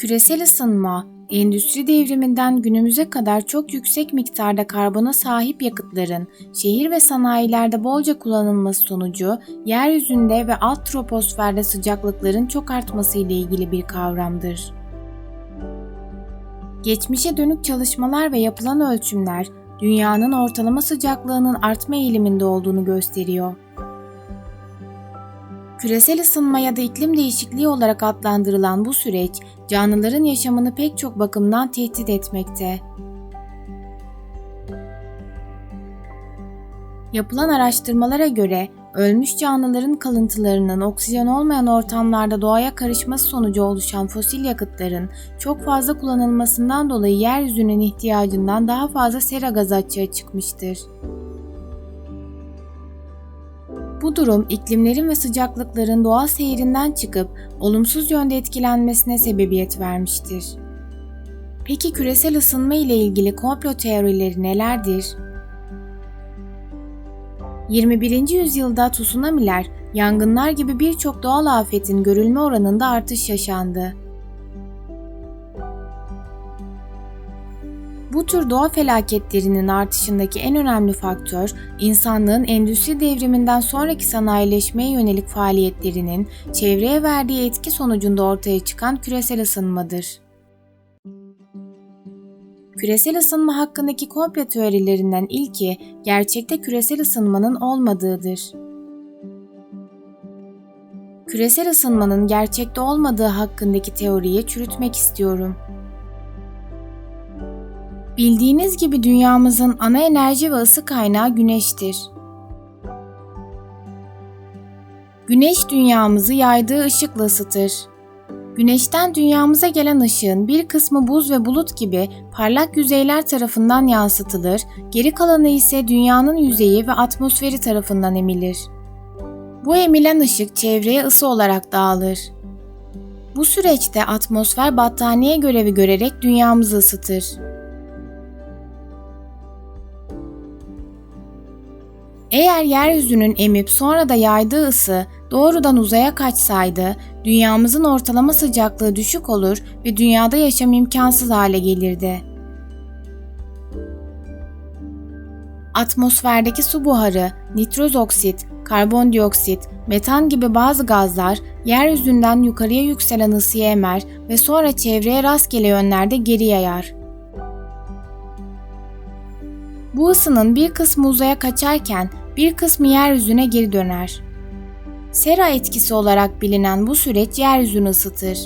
Küresel ısınma, endüstri devriminden günümüze kadar çok yüksek miktarda karbona sahip yakıtların şehir ve sanayilerde bolca kullanılması sonucu yeryüzünde ve alt troposferde sıcaklıkların çok artması ile ilgili bir kavramdır. Geçmişe dönük çalışmalar ve yapılan ölçümler dünyanın ortalama sıcaklığının artma eğiliminde olduğunu gösteriyor. Küresel ısınma ya da iklim değişikliği olarak adlandırılan bu süreç, canlıların yaşamını pek çok bakımdan tehdit etmekte. Yapılan araştırmalara göre ölmüş canlıların kalıntılarının oksijen olmayan ortamlarda doğaya karışması sonucu oluşan fosil yakıtların çok fazla kullanılmasından dolayı yeryüzünün ihtiyacından daha fazla sera gazı açığa çıkmıştır. Bu durum iklimlerin ve sıcaklıkların doğal seyrinden çıkıp olumsuz yönde etkilenmesine sebebiyet vermiştir. Peki küresel ısınma ile ilgili komplo teorileri nelerdir? 21. yüzyılda tsunamiler, yangınlar gibi birçok doğal afetin görülme oranında artış yaşandı. Bu tür doğa felaketlerinin artışındaki en önemli faktör, insanlığın endüstri devriminden sonraki sanayileşmeye yönelik faaliyetlerinin çevreye verdiği etki sonucunda ortaya çıkan küresel ısınmadır. Küresel ısınma hakkındaki komplo teorilerinden ilki, gerçekte küresel ısınmanın olmadığıdır. Küresel ısınmanın gerçekte olmadığı hakkındaki teoriyi çürütmek istiyorum. Bildiğiniz gibi dünyamızın ana enerji ve ısı kaynağı güneştir. Güneş dünyamızı yaydığı ışıkla ısıtır. Güneşten dünyamıza gelen ışığın bir kısmı buz ve bulut gibi parlak yüzeyler tarafından yansıtılır, geri kalanı ise dünyanın yüzeyi ve atmosferi tarafından emilir. Bu emilen ışık çevreye ısı olarak dağılır. Bu süreçte atmosfer battaniye görevi görerek dünyamızı ısıtır. Eğer yeryüzünün emip sonra da yaydığı ısı doğrudan uzaya kaçsaydı, dünyamızın ortalama sıcaklığı düşük olur ve dünyada yaşam imkansız hale gelirdi. Atmosferdeki su buharı, nitroz oksit, karbondioksit, metan gibi bazı gazlar yeryüzünden yukarıya yükselen ısıyı emer ve sonra çevreye rastgele yönlerde geri yayar. Bu ısının bir kısmı uzaya kaçarken bir kısmı yeryüzüne geri döner. Sera etkisi olarak bilinen bu süreç yeryüzünü ısıtır.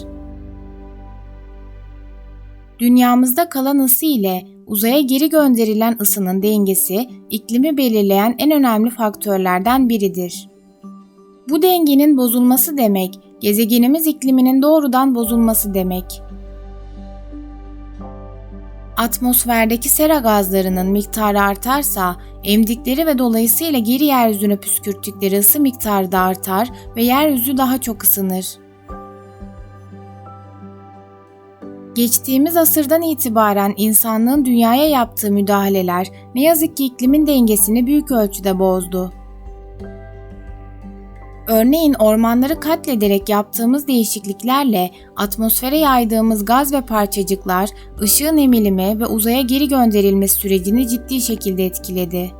Dünyamızda kalan ısı ile uzaya geri gönderilen ısının dengesi iklimi belirleyen en önemli faktörlerden biridir. Bu dengenin bozulması demek, gezegenimiz ikliminin doğrudan bozulması demek. Atmosferdeki sera gazlarının miktarı artarsa, emdikleri ve dolayısıyla geri yeryüzüne püskürttükleri ısı miktarı da artar ve yeryüzü daha çok ısınır. Geçtiğimiz asırdan itibaren insanlığın dünyaya yaptığı müdahaleler ne yazık ki iklimin dengesini büyük ölçüde bozdu. Örneğin ormanları katlederek yaptığımız değişikliklerle atmosfere yaydığımız gaz ve parçacıklar ışığın emilimi ve uzaya geri gönderilmesi sürecini ciddi şekilde etkiledi.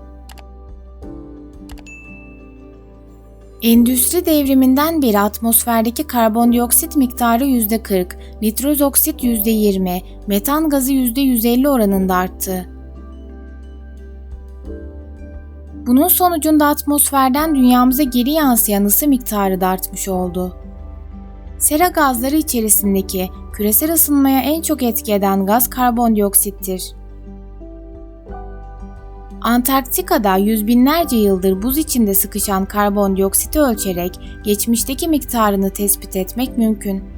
Endüstri devriminden beri atmosferdeki karbondioksit miktarı %40, nitroz oksit %20, metan gazı %150 oranında arttı. Bunun sonucunda atmosferden dünyamıza geri yansıyan ısı miktarı da artmış oldu. Sera gazları içerisindeki küresel ısınmaya en çok etki eden gaz karbondioksittir. Antarktika'da yüz binlerce yıldır buz içinde sıkışan karbondioksiti ölçerek geçmişteki miktarını tespit etmek mümkün.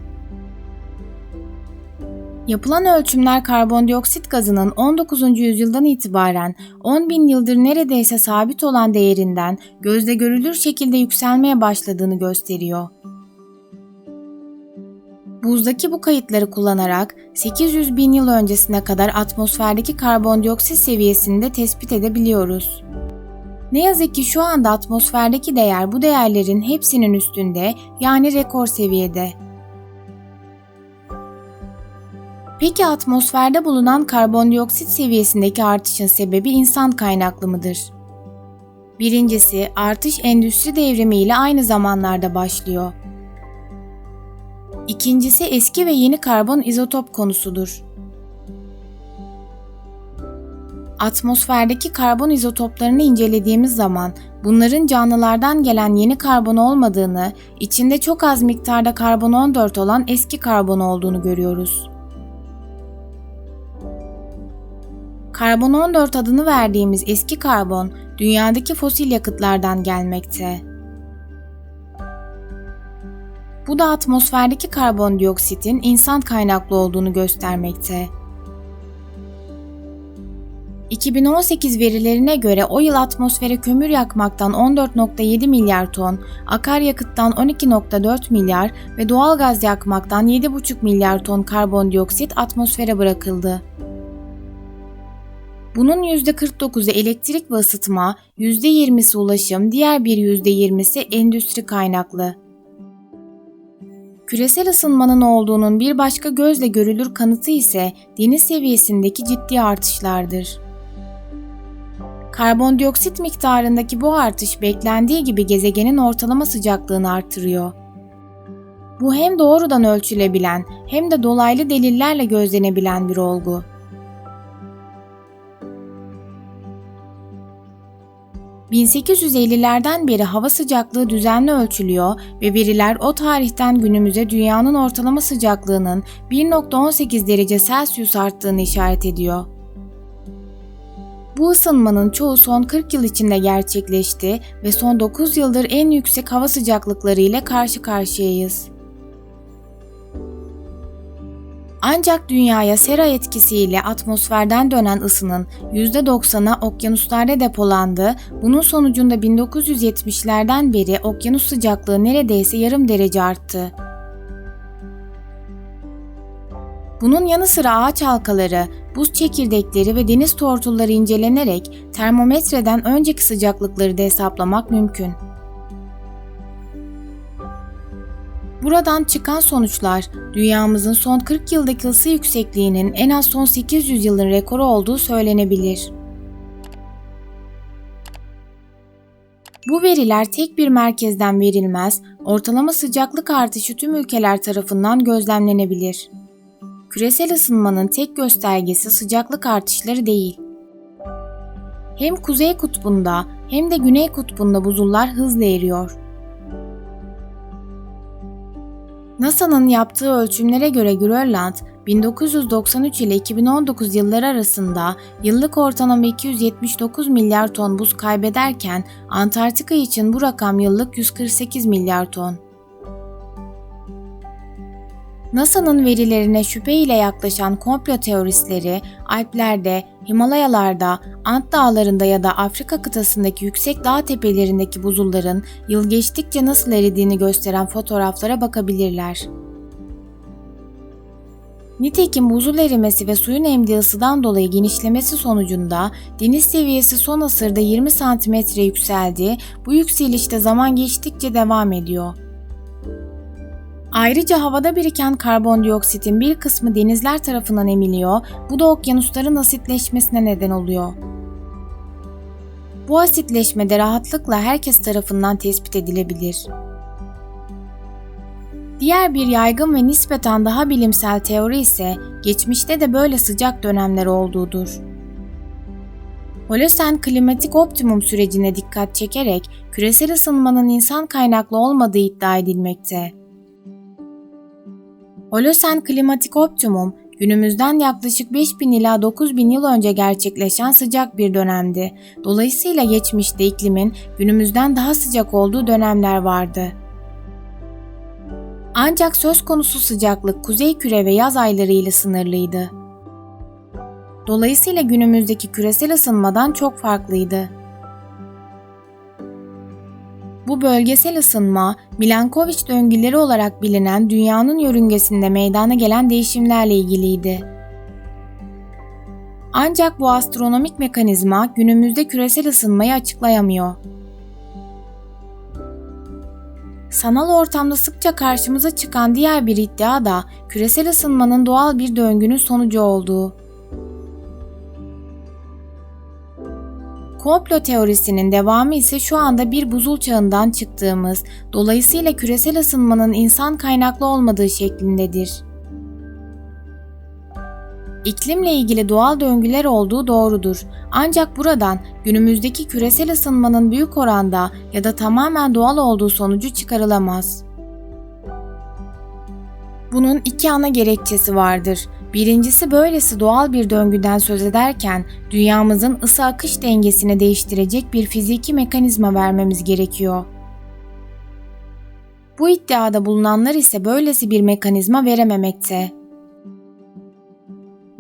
Yapılan ölçümler karbondioksit gazının 19. yüzyıldan itibaren 10 bin yıldır neredeyse sabit olan değerinden gözle görülür şekilde yükselmeye başladığını gösteriyor. Buzdaki bu kayıtları kullanarak 800 bin yıl öncesine kadar atmosferdeki karbondioksit seviyesini de tespit edebiliyoruz. Ne yazık ki şu anda atmosferdeki değer bu değerlerin hepsinin üstünde yani rekor seviyede. Peki atmosferde bulunan karbondioksit seviyesindeki artışın sebebi insan kaynaklı mıdır? Birincisi, artış endüstri devrimi ile aynı zamanlarda başlıyor. İkincisi eski ve yeni karbon izotop konusudur. Atmosferdeki karbon izotoplarını incelediğimiz zaman bunların canlılardan gelen yeni karbon olmadığını, içinde çok az miktarda karbon 14 olan eski karbon olduğunu görüyoruz. Karbon 14 adını verdiğimiz eski karbon, dünyadaki fosil yakıtlardan gelmekte. Bu da atmosferdeki karbondioksitin insan kaynaklı olduğunu göstermekte. 2018 verilerine göre o yıl atmosfere kömür yakmaktan 14.7 milyar ton, akaryakıttan 12.4 milyar ve doğal gaz yakmaktan 7.5 milyar ton karbondioksit atmosfere bırakıldı. Bunun %49'u elektrik ve ısıtma, %20'si ulaşım, diğer bir %20'si endüstri kaynaklı. Küresel ısınmanın olduğunun bir başka gözle görülür kanıtı ise deniz seviyesindeki ciddi artışlardır. Karbondioksit miktarındaki bu artış beklendiği gibi gezegenin ortalama sıcaklığını artırıyor. Bu hem doğrudan ölçülebilen hem de dolaylı delillerle gözlenebilen bir olgu. 1850'lerden beri hava sıcaklığı düzenli ölçülüyor ve veriler o tarihten günümüze dünyanın ortalama sıcaklığının 1.18 derece Celsius arttığını işaret ediyor. Bu ısınmanın çoğu son 40 yıl içinde gerçekleşti ve son 9 yıldır en yüksek hava sıcaklıkları ile karşı karşıyayız. Ancak dünyaya sera etkisiyle atmosferden dönen ısının %90'a okyanuslarda depolandı. Bunun sonucunda 1970'lerden beri okyanus sıcaklığı neredeyse yarım derece arttı. Bunun yanı sıra ağaç halkaları, buz çekirdekleri ve deniz tortulları incelenerek termometreden önceki sıcaklıkları da hesaplamak mümkün. Buradan çıkan sonuçlar dünyamızın son 40 yıldaki ısı yüksekliğinin en az son 800 yılın rekoru olduğu söylenebilir. Bu veriler tek bir merkezden verilmez, ortalama sıcaklık artışı tüm ülkeler tarafından gözlemlenebilir. Küresel ısınmanın tek göstergesi sıcaklık artışları değil. Hem kuzey kutbunda hem de güney kutbunda buzullar hızla eriyor. NASA'nın yaptığı ölçümlere göre Grönland, 1993 ile 2019 yılları arasında yıllık ortalama 279 milyar ton buz kaybederken Antarktika için bu rakam yıllık 148 milyar ton. NASA'nın verilerine şüphe ile yaklaşan komplo teoristleri Alplerde, Himalayalarda, Ant dağlarında ya da Afrika kıtasındaki yüksek dağ tepelerindeki buzulların yıl geçtikçe nasıl eridiğini gösteren fotoğraflara bakabilirler. Nitekim buzul erimesi ve suyun emdiği ısıdan dolayı genişlemesi sonucunda deniz seviyesi son asırda 20 santimetre yükseldi, bu yükselişte zaman geçtikçe devam ediyor. Ayrıca havada biriken karbondioksitin bir kısmı denizler tarafından emiliyor, bu da okyanusların asitleşmesine neden oluyor. Bu asitleşme de rahatlıkla herkes tarafından tespit edilebilir. Diğer bir yaygın ve nispeten daha bilimsel teori ise geçmişte de böyle sıcak dönemler olduğudur. Holosen klimatik optimum sürecine dikkat çekerek küresel ısınmanın insan kaynaklı olmadığı iddia edilmekte. Holosen klimatik optimum, günümüzden yaklaşık 5000 ila 9000 yıl önce gerçekleşen sıcak bir dönemdi. Dolayısıyla geçmişte iklimin günümüzden daha sıcak olduğu dönemler vardı. Ancak söz konusu sıcaklık kuzey küre ve yaz ayları ile sınırlıydı. Dolayısıyla günümüzdeki küresel ısınmadan çok farklıydı. Bu bölgesel ısınma, Milankovic döngüleri olarak bilinen dünyanın yörüngesinde meydana gelen değişimlerle ilgiliydi. Ancak bu astronomik mekanizma günümüzde küresel ısınmayı açıklayamıyor. Sanal ortamda sıkça karşımıza çıkan diğer bir iddia da küresel ısınmanın doğal bir döngünün sonucu olduğu. Komplo teorisinin devamı ise şu anda bir buzul çağından çıktığımız, dolayısıyla küresel ısınmanın insan kaynaklı olmadığı şeklindedir. İklimle ilgili doğal döngüler olduğu doğrudur. Ancak buradan günümüzdeki küresel ısınmanın büyük oranda ya da tamamen doğal olduğu sonucu çıkarılamaz. Bunun iki ana gerekçesi vardır. Birincisi böylesi doğal bir döngüden söz ederken dünyamızın ısı akış dengesini değiştirecek bir fiziki mekanizma vermemiz gerekiyor. Bu iddiada bulunanlar ise böylesi bir mekanizma verememekte.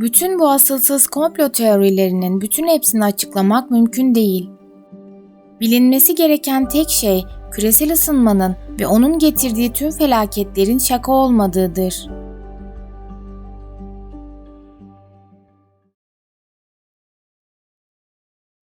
Bütün bu asılsız komplo teorilerinin bütün hepsini açıklamak mümkün değil. Bilinmesi gereken tek şey küresel ısınmanın ve onun getirdiği tüm felaketlerin şaka olmadığıdır.